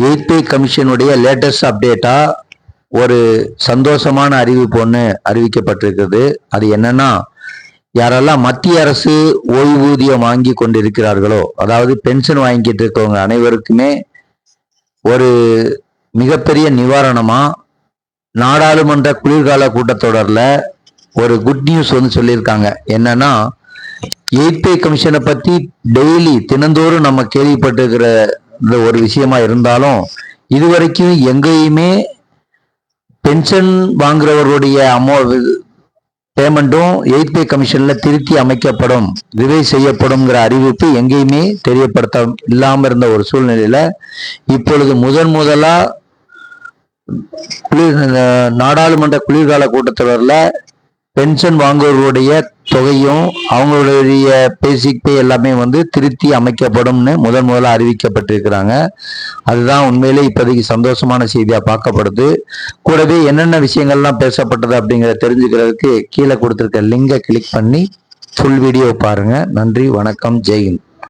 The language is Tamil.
எயிட் கமிஷனுடைய லேட்டஸ்ட் அப்டேட்டா ஒரு சந்தோஷமான அறிவிப்பு ஒன்று அறிவிக்கப்பட்டிருக்கிறது அது என்னன்னா யாரெல்லாம் மத்திய அரசு ஓய்வூதியம் வாங்கி கொண்டிருக்கிறார்களோ அதாவது பென்ஷன் வாங்கிட்டு இருக்கவங்க அனைவருக்குமே ஒரு மிகப்பெரிய நிவாரணமா நாடாளுமன்ற குளிர்கால கூட்டத்தொடரில் ஒரு குட் நியூஸ் வந்து சொல்லியிருக்காங்க. என்னன்னா எயிட் பே கமிஷனை பத்தி டெய்லி தினந்தோறும் நம்ம கேள்விப்பட்டிருக்கிற ஒரு விஷயமா இருந்தாலும் இதுவரைக்கும் எங்கேயுமே பென்ஷன் வாங்குறவர்களுடைய அமௌ பேமெண்ட்டும் எயிட் பே கமிஷன்ல திருத்தி அமைக்கப்படும் ரிவைஸ் செய்யப்படும்ங்கிற அறிவிப்பு எங்கேயுமே தெரியப்படுத்த இல்லாமல் இருந்த ஒரு சூழ்நிலையில இப்பொழுது முதன் முதலா குளிர் நாடாளுமன்ற குளிர்கால கூட்டத்தொடரில் பென்ஷன் வாங்குவர்களுடைய தொகையும் அவங்களுடைய பேசிக் பே எல்லாமே வந்து திருத்தி அமைக்கப்படும்னு முதன் முதல்ல அறிவிக்கப்பட்டிருக்கிறாங்க. அதுதான் உண்மையிலே இப்போதைக்கு சந்தோஷமான செய்தியாக பார்க்கப்படுது. கூடவே என்னென்ன விஷயங்கள்லாம் பேசப்பட்டது அப்படிங்கிறத தெரிஞ்சுக்கிறதுக்கு கீழே கொடுத்துருக்க லிங்கை கிளிக் பண்ணி ஃபுல் வீடியோ பாருங்கள் நன்றி வணக்கம் ஜெயின்